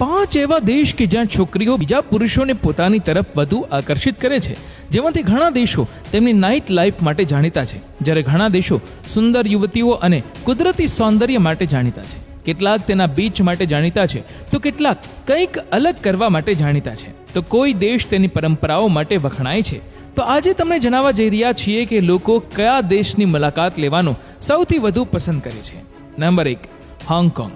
પાંચ એવા દેશ કે જ્યાં છોકરીઓ બીજા પુરુષોને પોતાની તરફ વધુ આકર્ષિત કરે છે. જેમાંથી ઘણા દેશો તેમની નાઇટ લાઈફ માટે જાણીતા છે. જ્યારે ઘણા દેશો સુંદર યુવતીઓ અને કુદરતી સૌંદર્ય માટે જાણીતા છે. કેટલાક તેના બીચ માટે જાણીતા છે. તો કેટલાક કંઈક અલગ કરવા માટે જાણીતા છે. તો કોઈ દેશ તેની પરંપરાઓ માટે વખણાય છે. તો આજે તમને જણાવવા જઈ રહ્યા છીએ કે લોકો કયા દેશની મુલાકાત લેવાનું સૌથી વધુ પસંદ કરે છે. નંબર એક હોંગકોંગ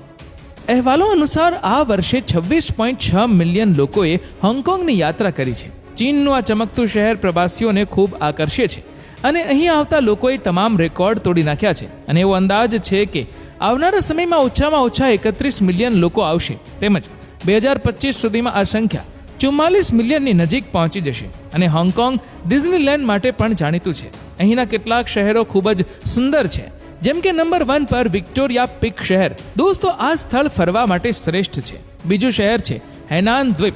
અહેવાલો અનુસાર આ વર્ષે છવ્વીસ પોઈન્ટ છ મિલિયન લોકોએ હોંગકોંગની યાત્રા કરી છે. ચીનનું આ ચમકતું શહેર પ્રવાસીઓને ખૂબ આકર્ષે છે અને અહીં આવતા લોકોએ તમામ રેકોર્ડ તોડી નાખ્યા છે. અને એવો અંદાજ છે કે આવનારા સમયમાં ઓછામાં ઓછા એકત્રીસ મિલિયન લોકો આવશે. તેમજ બે હજાર પચીસ સુધીમાં આ સંખ્યા ચુમ્માલીસ મિલિયનની નજીક પહોંચી જશે અને હોંગકોંગ ડિઝનીલેન્ડ માટે પણ જાણીતું છે. અહીંના કેટલાક શહેરો ખૂબ જ સુંદર છે. જેમ કે નંબર વન પર વિક્ટોરિયા પિક શહેર. દોસ્તો, આ સ્થળ ફરવા માટે શ્રેષ્ઠ છે. બીજું શહેર છે હેનાન દ્વીપ.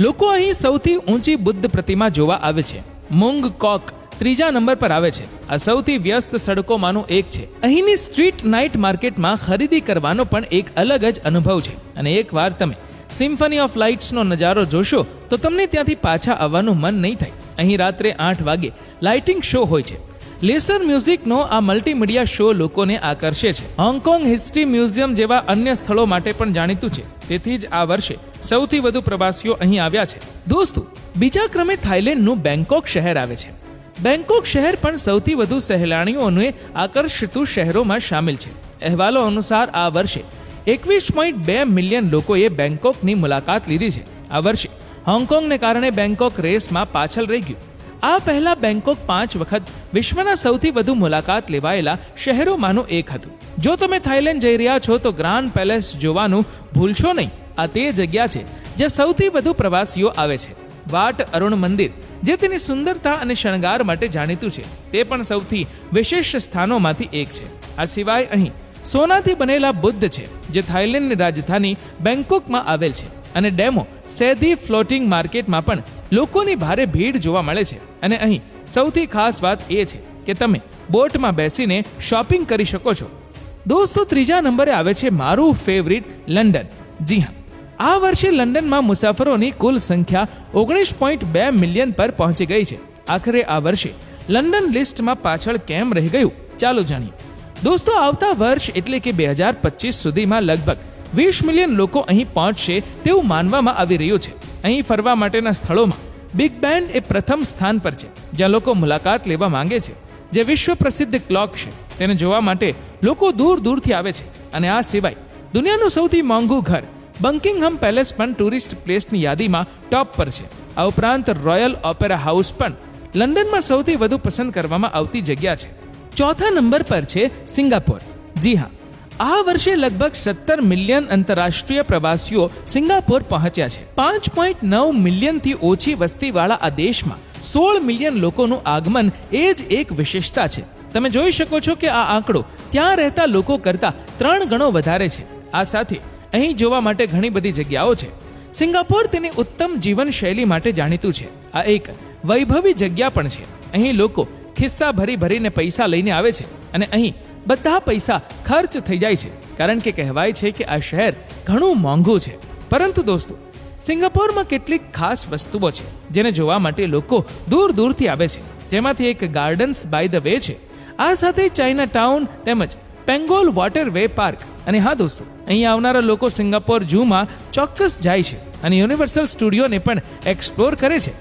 લોકો અહીં સૌથી ઊંચી બુદ્ધ પ્રતિમા જોવા આવે છે. મુંગ કોક ત્રીજા નંબર પર આવે છે. આ સૌથી વ્યસ્ત સડકોમાંનું એક છે. અહીંની સ્ટ્રીટ નાઇટ માર્કેટમાં ખરીદી કરવાનો પણ એક અલગ જ અનુભવ છે. અને એકવાર તમે સિમ્ફની ઓફ લાઇટ્સનો નજારો જોશો, તો તમને ત્યાંથી પાછા આવવાનું મન નહીં થાય. અહીં રાત્રે આઠ વાગે લાઇટિંગ શો હોય છે. લેસર મ્યુઝિકનો આ મલ્ટીમીડિયા શો લોકોને આકર્ષે છે. હોંગકોંગ હિસ્ટ્રી મ્યુઝિયમ જેવા અન્ય સ્થળો માટે પણ જાણીતું છે. તેથી જ આ વર્ષે સૌથી વધુ પ્રવાસીઓ અહીં આવ્યા છે. દોસ્તો, બીજા ક્રમે થાઇલેન્ડનું બેંકોક શહેર આવે છે. બેંકોક શહેર પણ સૌથી વધુ સહેલાણીઓને આકર્ષતું શહેરોમાં સામેલ છે. અહેવાલો અનુસાર આ વર્ષે એકવીસ પોઈન્ટ બે મિલિયન લોકોએ બેંકોકની મુલાકાત લીધી છે આ વર્ષે. હોંગકોંગને કારણે બેંકોક રેસમાં પાછળ રહી ગયું. આ પહેલા બેંકોક પાંચ વખત વિશ્વના સૌથી વધુ મુલાકાત લેવાયેલા શહેરોમાંનું એક હતું. જો તમે થાઇલેન્ડ જઈ રહ્યા છો તો ગ્રાન્ડ પેલેસ જોવાનું ભૂલશો નહીં. આ તે જગ્યા છે જ્યાં સૌથી વધુ પ્રવાસીઓ આવે છે. વાટ અરુણ મંદિર, જે તેની સુંદરતા અને શણગાર માટે જાણીતું છે, તે પણ સૌથી વિશેષ સ્થાનોમાંથી એક છે. આ સિવાય અહીં સોનાથી બનેલા બુદ્ધ છે, જે થાઇલેન્ડની રાજધાની બેંકોકમાં આવેલ છે અને ડેમો સેધી ફ્લોટિંગ માર્કેટમાં પણ લોકોની ભારે ભીડ જોવા મળે છે. અને અહીં સૌથી ખાસ વાત એ છે કે તમે બોટમાં બેસીને શોપિંગ કરી શકો છો. દોસ્તો, ત્રીજા નંબરે આવે છે મારું ફેવરિટ લંડન. જી હા, આ વર્ષે લંડનમાં મુસાફરોની કુલ સંખ્યા ઓગણીસ પોઈન્ટ બે મિલિયન પર પહોંચી ગઈ છે. આખરે આ વર્ષે લંડન લિસ્ટમાં પાછળ કેમ રહી ગયું? ચાલો જાણીએ. દોસ્તો, આવતા વર્ષ એટલે કે બે હજાર પચીસ સુધીમાં લગભગ વીસ મિલિયન લોકો અહીં પહોંચશે તેવું માનવામાં આવી રહ્યું છે. અહીં ફરવા માટેના સ્થળોમાં બિગ બેન એ પ્રથમ સ્થાન પર છે, જ્યાં લોકો મુલાકાત લેવા માંગે છે. જે વિશ્વ પ્રસિદ્ધ ક્લોક છે, તેને જોવા માટે લોકો દૂર દૂરથી આવે છે. અને આ સિવાય દુનિયાનું સૌથી મોંઘું ઘર બંકિંગહમ પેલેસ પણ ટુરિસ્ટ પ્લેસની યાદીમાં ટોપ પર છે. આ ઉપરાંત રોયલ ઓપેરા હાઉસ પણ લંડનમાં સૌથી વધુ પસંદ કરવામાં આવતી જગ્યા છે. ચોથા નંબર પર છે સિંગાપોર. જી હા, આ વર્ષે લગભગ સત્તર મિલિયન આંતરરાષ્ટ્રીય પ્રવાસીઓ સિંગાપોર પહોંચ્યા છે. પાંચ પોઈન્ટ નવ મિલિયનથી ઓછી વસ્તીવાળા આ દેશમાં સોળ મિલિયન લોકોનું આગમન એ જ એક વિશેષતા છે. તમે જોઈ શકો છો કે આ આંકડો ત્યાં રહેતા લોકો કરતાં ત્રણ ગણો વધારે છે. આ સાથે અહીં જોવા માટે ઘણી બધી જગ્યાઓ છે. સિંગાપોર તેની ઉત્તમ જીવનશૈલી માટે જાણીતું છે. આ એક વૈભવી જગ્યા પણ છે. અહીં લોકો ખિસ્સા ભરી ભરીને પૈસા લઈને આવે છે અને અહીં બધા પૈસા ખર્ચ થઈ જાય છે. કારણ કે કહેવાય છે કે આ શહેર ઘણું મોંઘું છે. પરંતુ દોસ્તો, સિંગાપોરમાં કેટલીક ખાસ વસ્તુઓ છે, જેને જોવા માટે લોકો દૂર દૂરથી આવે છે. જેમાંથી એક ગાર્ડન્સ બાય ધ વે છે. આ સાથે ચાઇના ટાઉન તેમજ પેંગોલ વોટર વે પાર્ક. અને હા દોસ્તો, અહીં આવનારા લોકો સિંગાપોર ઝૂમાં ચોક્કસ જાય છે અને યુનિવર્સલ સ્ટુડિયોને પણ એક્સપ્લોર કરે છે.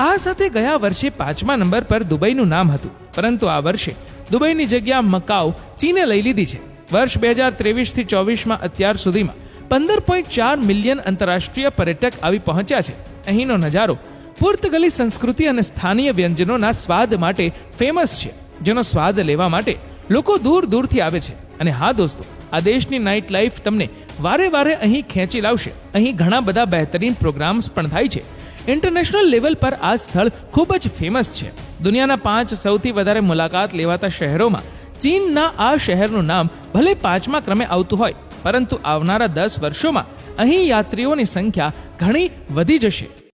આ સાથે ગયા વર્ષે પાંચમા નંબર પર દુબઈનું નામ હતું. પરંતુ આ વર્ષે દુબઈની જગ્યા મકાઉ ચીને લઈ લીધી છે. વર્ષ બે હજાર ત્રેવીસથી ચોવીસમાં અત્યાર સુધીમાં પંદર પોઈન્ટ ચાર મિલિયન આંતરરાષ્ટ્રીય પર્યટક આવી પહોંચ્યા છે. અહીંનો નજારો પુર્તગલી સંસ્કૃતિ અને સ્થાનીય વ્યંજનોના સ્વાદ માટે ફેમસ છે, જેનો સ્વાદ લેવા માટે લોકો દૂર દૂરથી આવે છે. અને હા દોસ્તો, આ દેશની નાઇટ લાઈફ તમને વારે વારે અહીં ખેંચી લાવશે. અહીં ઘણા બધા બહેતરીન પ્રોગ્રામ્સ પણ થાય છે. ઇન્ટરનેશનલ લેવલ પર આ સ્થળ ખૂબ જ ફેમસ છે. દુનિયાના પાંચ સૌથી વધારે મુલાકાત લેવાતા શહેરોમાં ચીનના આ શહેરનું નામ ભલે પાંચમા ક્રમે આવતું હોય, પરંતુ આવનારા દસ વર્ષોમાં અહીં યાત્રીઓની સંખ્યા ઘણી વધી જશે.